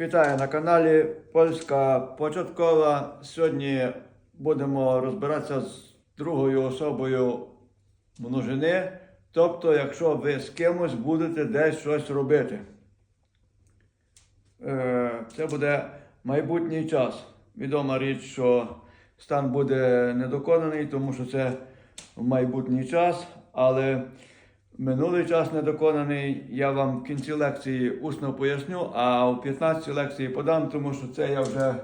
Вітаю на каналі Польська Початкова. Сьогодні будемо розбиратися з другою особою множини. Тобто, якщо ви з кимось будете десь щось робити. Е, Це буде майбутній час. Відома річ, що стан буде недоконаний, тому що це майбутній час, але минулий час недоконаний. Я вам в кінці лекції усно поясню, а у 15 лекції подам, тому що це я вже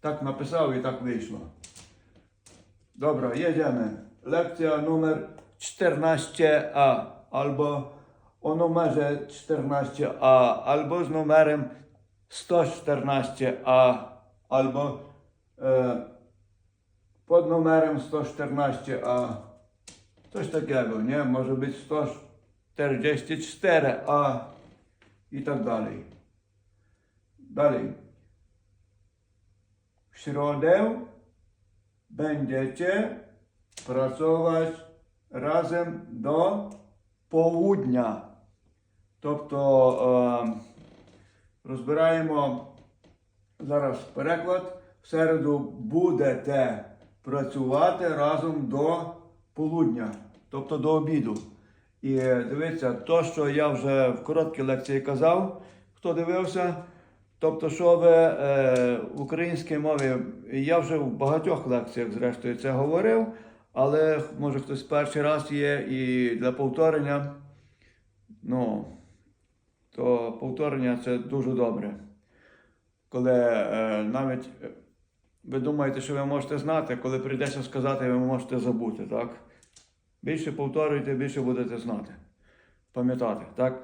так написав і так вийшло. Добре, jedziemy. Lekcja numer 14a albo o numerze 14a, albo z numerem 114a, albo e, pod numerem 114a. Coś takiego, nie? Może być 144a i tak dalej. Dalej. W środę będziecie pracować razem do południa. Тобто е, розбираємо зараз переклад. В середу будете працювати разом до полудня, тобто до обіду. І дивіться, то, що я вже в короткій лекції казав, хто дивився. Тобто, що ви е, в українській мові, я вже в багатьох лекціях, зрештою, це говорив, але може хтось перший раз є і для повторення. Ну, то повторення це дуже добре. Коли е, навіть е, ви думаєте, що ви можете знати, коли прийдеться сказати, ви можете забути, так? Більше повторюйте, більше будете знати, пам'ятати, так?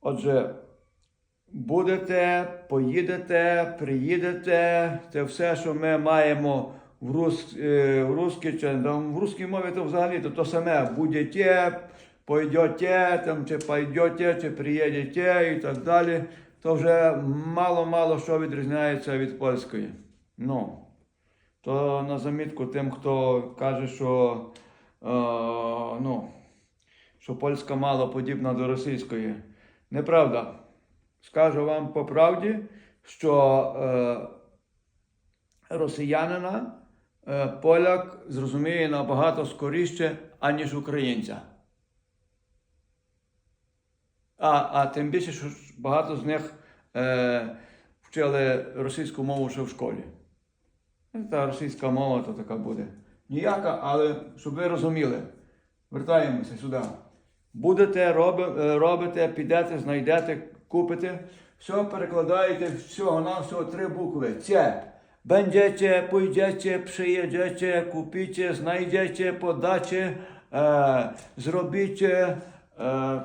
Отже, будете, поїдете, приїдете, це все, що ми маємо в, рус, е, в русській в русській мові, то взагалі то, то саме будете, пойдете, там, чи пойдете, чи приїдете і так далі. То вже мало-мало що відрізняється від польської. Ну, то на замітку тим, хто каже, що, ну, що польська мало подібна до російської. Неправда. Скажу вам по правді, що е, росіянина е, поляк зрозуміє набагато скоріше, аніж українця. А, а тим більше, що багато з них е, вчили російську мову ще в школі. Та російська мова то така буде. Ніяка, але щоб ви розуміли, вертаємося сюди. Будете, е, робите, підете, знайдете, купите, все перекладаєте всього на всього три букви. Це. Będziecie, pójdziecie, przyjedziecie, kupicie, znajdziecie, podacie, e, zrobicie. E,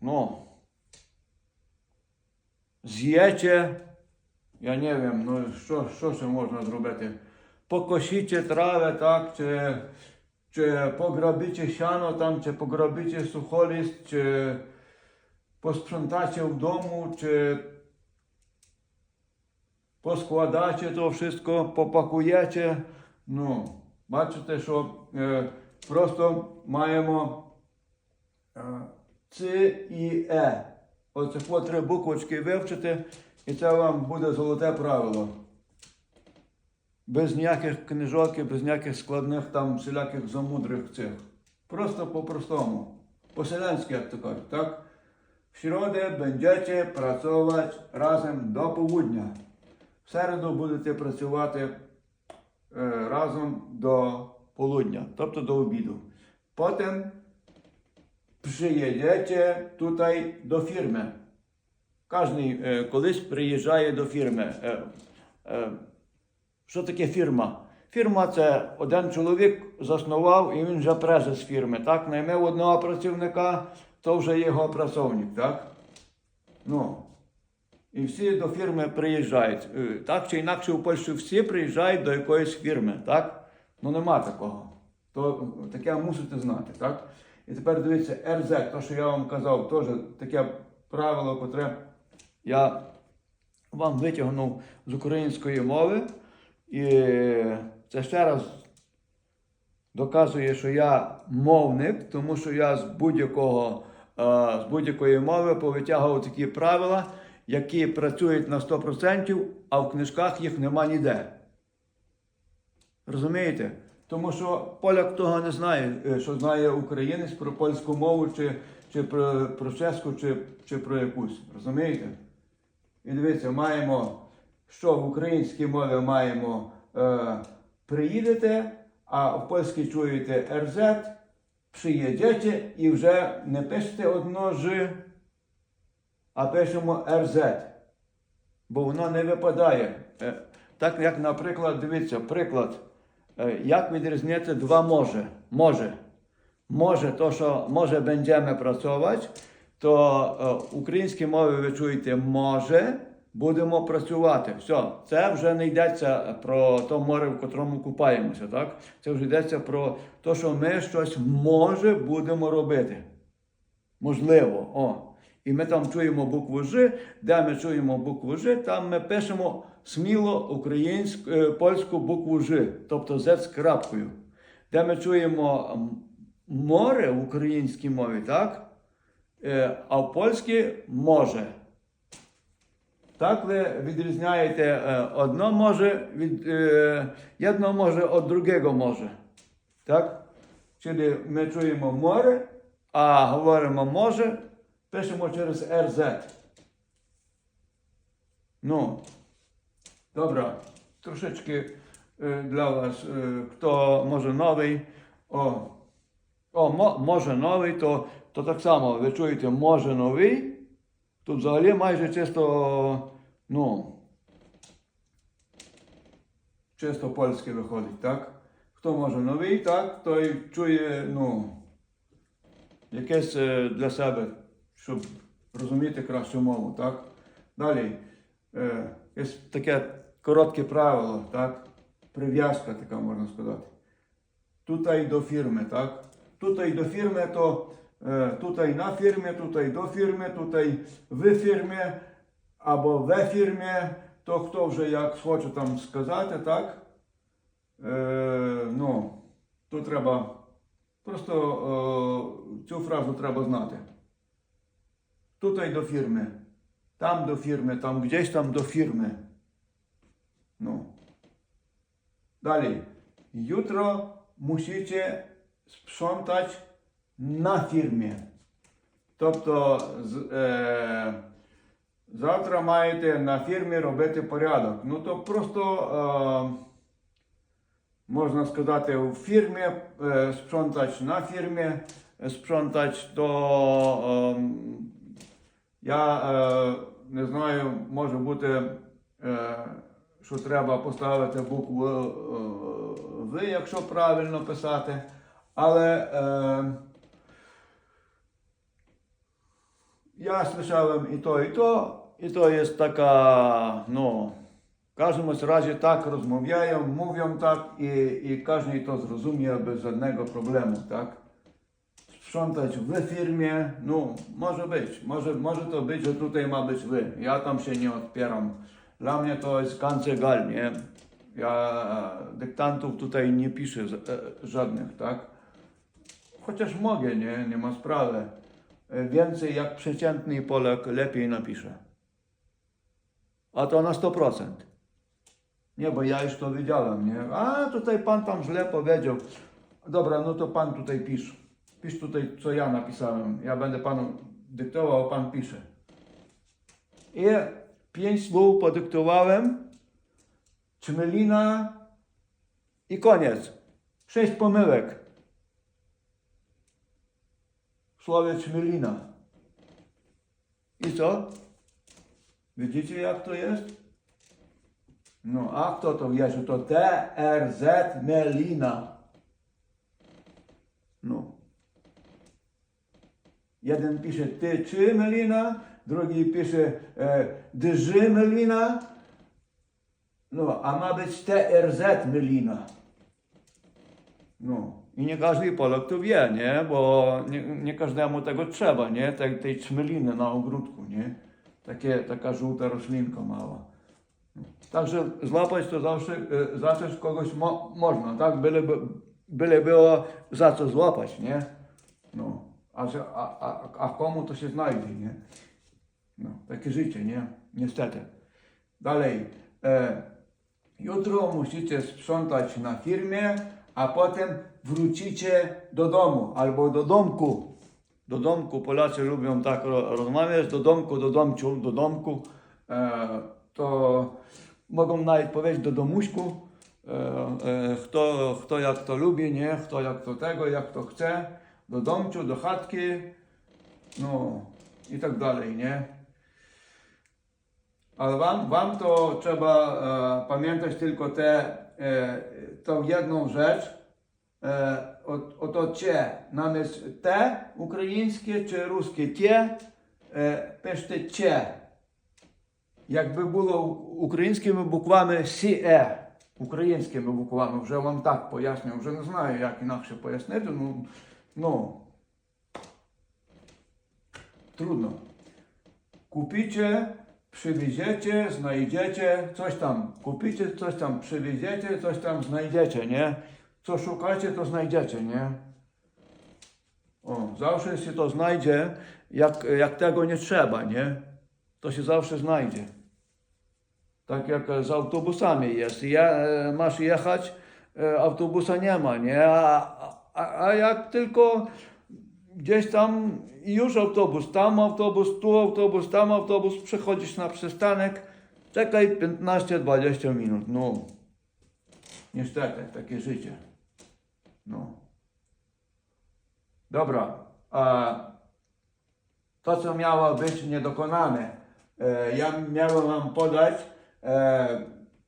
no. З'єте. Я не wiem, ну що, що ще можна зробити? Покосіте трави, так, чи, чи пограбіте сяно там, чи пограбіте сухолість, чи w domu, czy poskładacie to wszystko, popakujecie. Ну, бачите, що е, просто маємо е, Ц і Е. Оце по три буквочки вивчити, і це вам буде золоте правило. Без ніяких книжок і без ніяких складних там всіляких замудрих цих. Просто по-простому. По-селянськи, як то кажуть, так? W środę będziecie pracować razem do południa. В середу будете працювати е, разом до полудня, тобто до обіду. Потім przyjedziecie tutaj do firmy. Кожний е, колись приїжджає до фірми. Що таке фірма? Фірма це один чоловік заснував і він вже презес фірми. Так, наймив одного працівника, то вже його працівник, так? Ну. І всі до фірми приїжджають. Е, Так чи інакше у Польщі всі приїжджають до якоїсь фірми, так? Ну нема такого. То таке мусите знати, так? І тепер дивіться, РЗ, то, що я вам казав, теж таке правило, котре я вам витягнув з української мови. І це ще раз доказує, що я мовник, тому що я з будь-якого е, з будь-якої мови повитягував такі правила, які працюють на 100%, а в книжках їх нема ніде. Розумієте? Тому що поляк того не знає, е, що знає українець про польську мову, чи, чи про, про чеську, чи, чи про якусь. Розумієте? І дивіться, маємо, що в українській мові маємо е, приїдете, а в польській чуєте РЗ, приїдете і вже не пишете одно ж, а пишемо РЗ. Бо воно не випадає. Е, Так як, наприклад, дивіться, приклад, е, як відрізняється два може. Може. Може, то, що може będziemy працювати, то е, в українській мові ви чуєте може, будемо працювати. Все, це вже не йдеться про то море, в котрому купаємося. так? Це вже йдеться про те, що ми щось може будемо робити. Можливо. О. І ми там чуємо букву Ж, де ми чуємо букву Ж, там ми пишемо сміло українську, е, польську букву Ж, тобто Z з крапкою. Де ми чуємо море в українській мові, так? Е, А в польській може. Так ви відрізняєте е, одно може від е, jedno може від другого може. Так? Czyli ми чуємо море, а говоримо може, пишемо через RZ. Ну, e, dla Was, e, kto może nowy, o, o mo, może nowy, to, to tak samo, ви чуєте, може новий, тут взагалі майже чисто, ну, чисто польське виходить, так? Хто може новий, так, той чує, ну, якесь е, для себе, щоб розуміти кращу мову, так? Далі, е, є таке коротке правило, так? Прив'язка така, можна сказати. Tutaj до фірми, так? Tutaj до фірми, то tutaj на фірмі, tutaj до фірми, tutaj в фірмі, або в фірмі, то хто вже як хоче там сказати, так? Е, ну, то треба просто е, цю фразу треба знати. Tutaj do firmy, tam do firmy, tam gdzieś tam do firmy. No. Dalej. Jutro musicie sprzątać na firmie. Тобто е, завтра маєте на фірмі робити порядок. Ну то просто е, можна сказати в фірмі, е, sprzątać на фірмі, sprzątać то е, я е, не знаю, може бути, е, що треба поставити букву е, В, якщо правильно писати. Але е, ja słyszałem i to, i to, i to jest taka, no, w każdym razie tak rozmawiają, mówią tak i, i każdy to zrozumie bez żadnego problemu, tak? Sprzątać w firmie, no, może być, może, może to być, że tutaj ma być wy, ja tam się nie odpieram. Dla mnie to jest kancegal, nie? Ja dyktantów tutaj nie piszę e, żadnych, tak? Chociaż mogę, nie? Nie ma sprawy. Więcej jak przeciętny Polak lepiej napisze. A to na 100%. Nie, bo ja już to wiedziałem, nie? A tutaj pan tam źle powiedział. Dobra, no to pan tutaj pisz. Pisz tutaj, co ja napisałem. Ja będę panu dyktował, pan pisze. I pięć słów podyktowałem. Czmelina i koniec. Sześć pomyłek. W słowie czmelina. I co? Widzicie jak to jest? No, a kto to że to TRZ Melina. No. Jeden pisze ty czy Melina, drugi pisze e, dży Melina. No, a ma być TRZ Melina. No. I nie każdy Polak to wie, nie? Bo nie, nie każdemu tego trzeba, nie? Tej, tej czmeliny na ogródku, nie? Takie, taka żółta roślinka mała. Także złapać to zawsze, e, zawsze kogoś mo, można, tak? Byleby, byle było za co złapać, nie? No. A, a, a komu to się znajdzie, nie? No, takie życie, nie? Niestety. Dalej. E, jutro musicie sprzątać na firmie, a potem wrócicie do domu albo do domku. Do domku, Polacy lubią tak ro- rozmawiać, do domku, do domciu, do domku. E, to mogą nawet powiedzieć do domuśku. E, e, kto, kto jak to lubi, nie? Kto jak to tego, jak to chce. Do domciu, do chatki. No i tak dalej, nie? Ale wam, wam to trzeba pamiętać tylko tę e, jedną rzecz. E, o- oto cie, zamiast te українське ruskie tie, e, piszcie cie. Jakby było українськими буквами CE, українськими буквами, вже вам так поясню, вже не знаю, як інакше пояснити, ну, ну trudno. Kupicie, przywieziecie, znajdziecie, coś tam kupicie, coś tam przywieziecie, coś tam znajdziecie, nie? Co szukacie, to znajdziecie, nie? O, zawsze się to znajdzie, jak, jak tego nie trzeba, nie? To się zawsze znajdzie. Tak jak z autobusami jest. Je, e, masz jechać, e, autobusa nie ma, nie? A, a, a jak tylko gdzieś tam już autobus, tam autobus, tu autobus, tam autobus, przechodzisz na przystanek, czekaj 15-20 minut. No, niestety, takie życie. No. Dobra, a to, co miało być niedokonane, e, ja miałem Wam podać, e,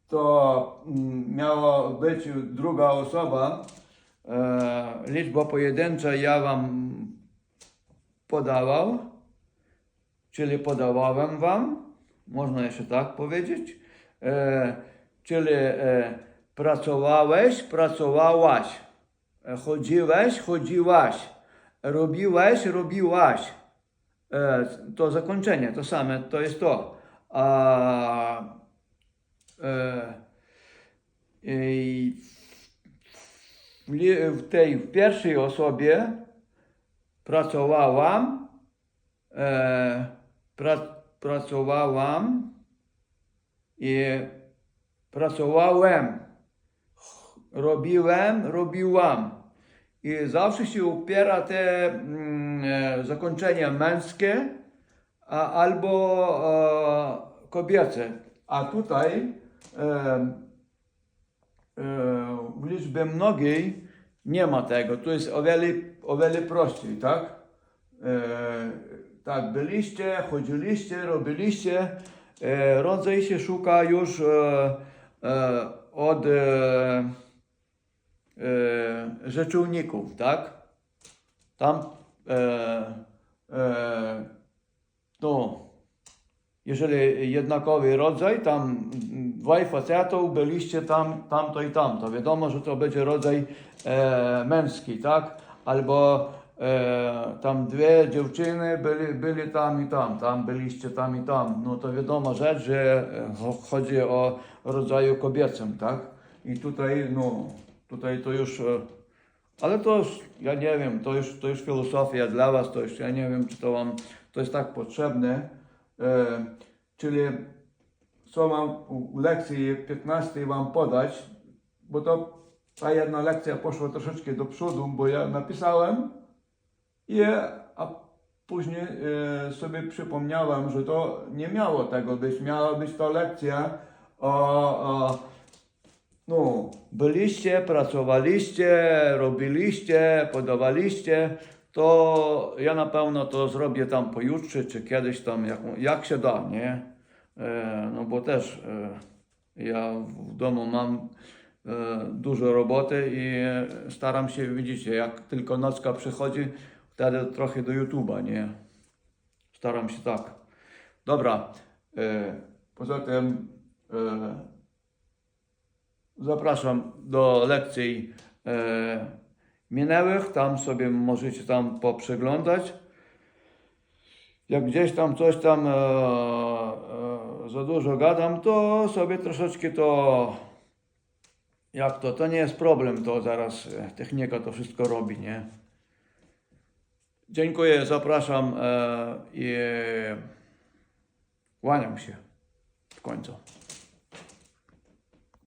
to mm, miało być druga osoba, e, liczba pojedyncza ja Wam podawał, czyli podawałem Wam, można jeszcze tak powiedzieć, czyli pracowałeś, pracowałaś, chodziłeś, chodziłaś, robiłeś, robiłaś. E, to zakończenie, to same, to jest to. A, e, w, tej w pierwszej osobie pracowałam, e, pra, pracowałam i pracowałem, robiłem, robiłam. I zawsze się upiera te mm, e, zakończenia męskie a, albo e, kobiece. A tutaj e, e, w liczbie mnogiej nie ma tego. To jest o wiele, o wiele prościej, tak? E, tak, byliście, chodziliście, robiliście. E, rodzaj się szuka już e, e, od e, e, rzeczowników, tak? Tam e, e, no, jeżeli jednakowy rodzaj, tam dwaj facetów byliście tam, tamto i tamto. Wiadomo, że to będzie rodzaj e, męski, tak? Albo e, tam dwie dziewczyny byli, byli tam i tam, tam byliście tam i tam. No to wiadoma rzecz, że e, cho- chodzi o rodzaju kobiecym, tak? I tutaj, no, tutaj to już, e, ale to już, ja nie wiem, to już, to już filozofia dla Was, to już, ja nie wiem, czy to Wam, to jest tak potrzebne. E, czyli co mam u lekcji 15 Wam podać, bo to ta jedna lekcja poszła troszeczkę do przodu, bo ja napisałem i a później e, sobie przypomniałem, że to nie miało tego być. Miała być to lekcja o, o no, byliście, pracowaliście, robiliście, podawaliście, to ja na pewno to zrobię tam pojutrze, czy kiedyś tam, jak, jak się da, nie? E, no bo też e, ja w domu mam e, dużo roboty i staram się, widzicie, jak tylko nocka przychodzi, wtedy trochę do YouTube'a, nie? Staram się tak. Dobra, e, poza tym e, Zapraszam do lekcji e, minęłych. Tam sobie możecie tam poprzeglądać. Jak gdzieś tam coś tam e, e, za dużo gadam, to sobie troszeczkę to. Jak to? To nie jest problem, to zaraz e, technika to wszystko robi, nie? Dziękuję, zapraszam e, i Kłaniam się w końcu.